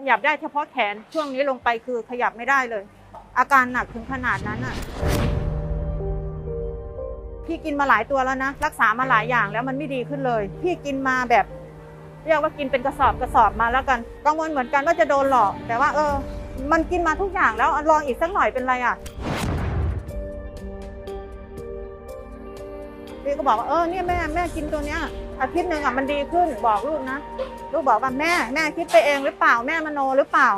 ขยับได้เฉพาะแขนช่วงนี้ลงไปคือขยับไม่ได้เลย อาการหนักถึงขนาดนั้นอะพี่กินมาหลายตัวแล้วนะ รักษามาหลายอย่างแล้วมันไม่ดีขึ้นเลย พี่กินมาแบบ เรียกว่ากินเป็นกระสอบกระสอบมาแล้วกันกังวลเหมือนกันว่าจะโดนหลอก แต่ว่าเออ มันกินมาทุกอย่างแล้วลองอีกสักหน่อยเป็นไรอะ พี่ก็บอกว่าเออเนี่ยแม่แม่กินตัวเนี้ยอาทิตย์หนึ่งอะมันดีขึ้นบอกลูกนะ ลูกบอกว่าแม่แม่คิดไปเองหรือเปล่าแม่มโนหรือเปล่า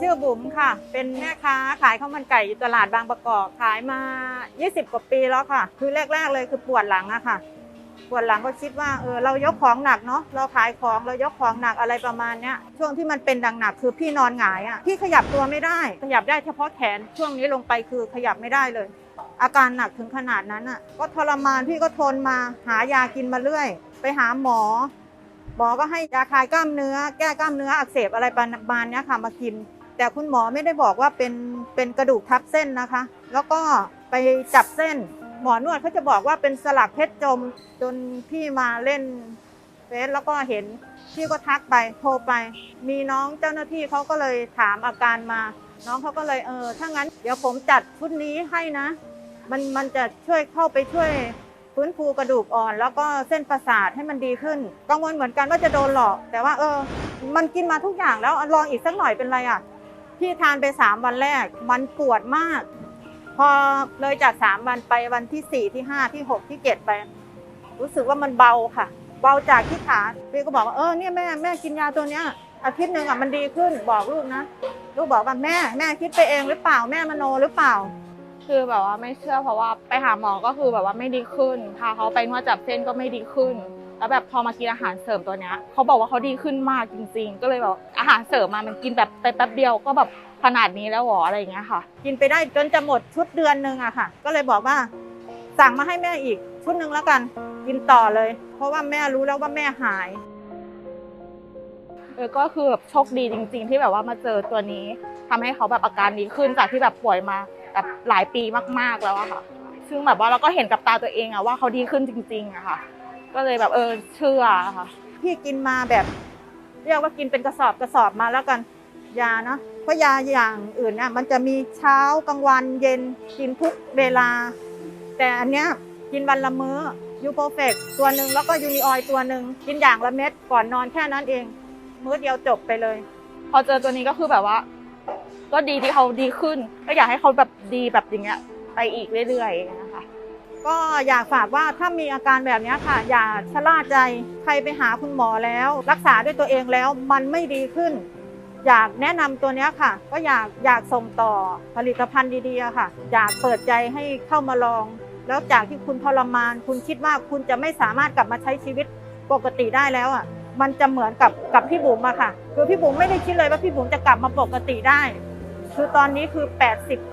ชื่อบุ๋มค่ะ เป็นแม่ค้าขายข้าวมันไก่อยู่ตลาดบางประกอบขายมา 20 กว่าปีแล้วค่ะ คือแรก ๆ เลยคือปวดหลังอะค่ะ ปวดหลังก็คิดว่าเออเรายกของหนักเนาะเราขายของเรายกของหนักอะไรประมาณเนี้ยช่วงที่มันเป็นดังหนักคือพี่นอนหงายอะพี่ขยับตัวไม่ได้ ขยับได้เฉพาะแขนช่วงนี้ลงไปคือขยับไม่ได้เลย อาการหนักถึงขนาดนั้นอะก็ทรมานพี่ก็ทนมาหายากินมาเรื่อย ไปหาหมอ หมอก็ให้ยาคลายกล้ามเนื้อ แก้กล้ามเนื้ออักเสบอะไรประมาณนี้ค่ะมากิน แต่คุณหมอไม่ได้บอกว่าเป็นเป็นกระดูกทับเส้นนะคะ แล้วก็ไปจับเส้น หมอนวดเขาจะบอกว่าเป็นสลักเพชรจมจนพี่มาเล่นเฟซแล้วก็เห็นพี่ก็ทักไปโทรไป มีน้องเจ้าหน้าที่เขาก็เลยถามอาการมา น้องเขาก็เลยเออถ้างั้นเดี๋ยวผมจัดชุดนี้ให้นะ มันมันจะช่วยเข้าไปช่วยฟื้นฟูกระดูกอ่อน แล้วก็เส้นประสาทให้มันดีขึ้น กังวลเหมือนกันว่าจะโดนหลอก แต่ว่าเออ มันกินมาทุกอย่างแล้วลองอีกสักหน่อยเป็นไรอะพี่ทานไปสามวันแรก มันปวดมาก พอเลยจากสามวันไปวันที่สี่ที่ห้าที่หกที่เจ็ดไป รู้สึกว่ามันเบาค่ะ เบาจากที่ขาพี่ก็บอกว่าเออเนี่ยแม่แม่กินยาตัวเนี้ยอาทิตย์หนึ่งอะมันดีขึ้นบอกลูกนะ ลูกบอกว่าแม่แม่คิดไปเองหรือเปล่าแม่มโนหรือเปล่า คือแบบว่าไม่เชื่อเพราะว่าไปหาหมอก็คือแบบว่าไม่ดีขึ้นพาเขาไปนวดจับเส้นก็ไม่ดีขึ้น แล้วแบบพอมากินอาหารเสริมตัวเนี้ยเขาบอกว่าเขาดีขึ้นมากจริง ๆ ก็เลยแบบอาหารเสริมมามันกินแบบไปแป๊บเดียวก็แบบขนาดนี้แล้วหรออะไรอย่างเงี้ยค่ะ กินไปได้จนจะหมดชุดเดือนหนึ่งอะค่ะ ก็เลยบอกว่า สั่งมาให้แม่อีกชุดหนึ่งแล้วกัน กินต่อเลย เพราะว่าแม่รู้แล้วว่าแม่หายเออก็คือแบบโชคดีจริง ๆ ที่แบบว่ามาเจอตัวนี้ทำให้เขาแบบอาการดีขึ้นจากที่แบบป่วยมา แบบหลายปีมากๆแล้วอะค่ะ ซึ่งแบบว่าเราก็เห็นกับตาตัวเองอะว่าเขาดีขึ้นจริงๆอะค่ะ ก็เลยแบบเออเชื่อค่ะพี่กินมาแบบเรียกว่ากินเป็นกระสอบกระสอบมาแล้วกันยาเนาะเพราะยาอย่างอื่นเนี่ยมันจะมีเช้ากลางวันเย็นกินทุกเวลา แต่อันเนี้ยกินวันละมื้อยูโปรเฟกตัวหนึ่งแล้วก็ยูนิออยตัวหนึ่งกินอย่างละเม็ดก่อนนอนแค่นั้นเอง มื้อเดียวจบไปเลย พอเจอตัวนี้ก็คือแบบว่า ก็ดีที่เขาดีขึ้น ก็อยากให้เขาแบบดีแบบอย่างเงี้ย ไปอีกเรื่อยๆนะคะ ก็อยากฝากว่าถ้ามีอาการแบบนี้ค่ะ อย่าชะล่าใจใครไปหาคุณหมอแล้ว รักษาด้วยตัวเองแล้วมันไม่ดีขึ้น อยากแนะนำตัวนี้ค่ะ ก็อยากอยากส่งต่อผลิตภัณฑ์ดีๆค่ะ อยากเปิดใจให้เข้ามาลอง แล้วจากที่คุณทรมาน คุณคิดว่าคุณจะไม่สามารถกลับมาใช้ชีวิตปกติได้แล้วอะมันจะเหมือนกับกับพี่บุ๋มอะค่ะ คือพี่บุ๋มไม่ได้คิดเลยว่าพี่บุ๋มจะกลับมาปกติได้ คือตอนนี้คือ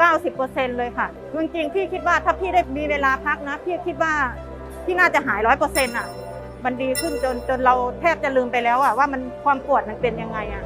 80-90%เลยค่ะจริงๆพี่คิดว่าถ้าพี่ได้มีเวลาพักนะ พี่คิดว่าพี่น่าจะหายร้อยเปอร์เซ็นต์อะ มันดีขึ้นจนจนเราแทบจะลืมไปแล้วอะว่ามันความปวดมันเป็นยังไงอะ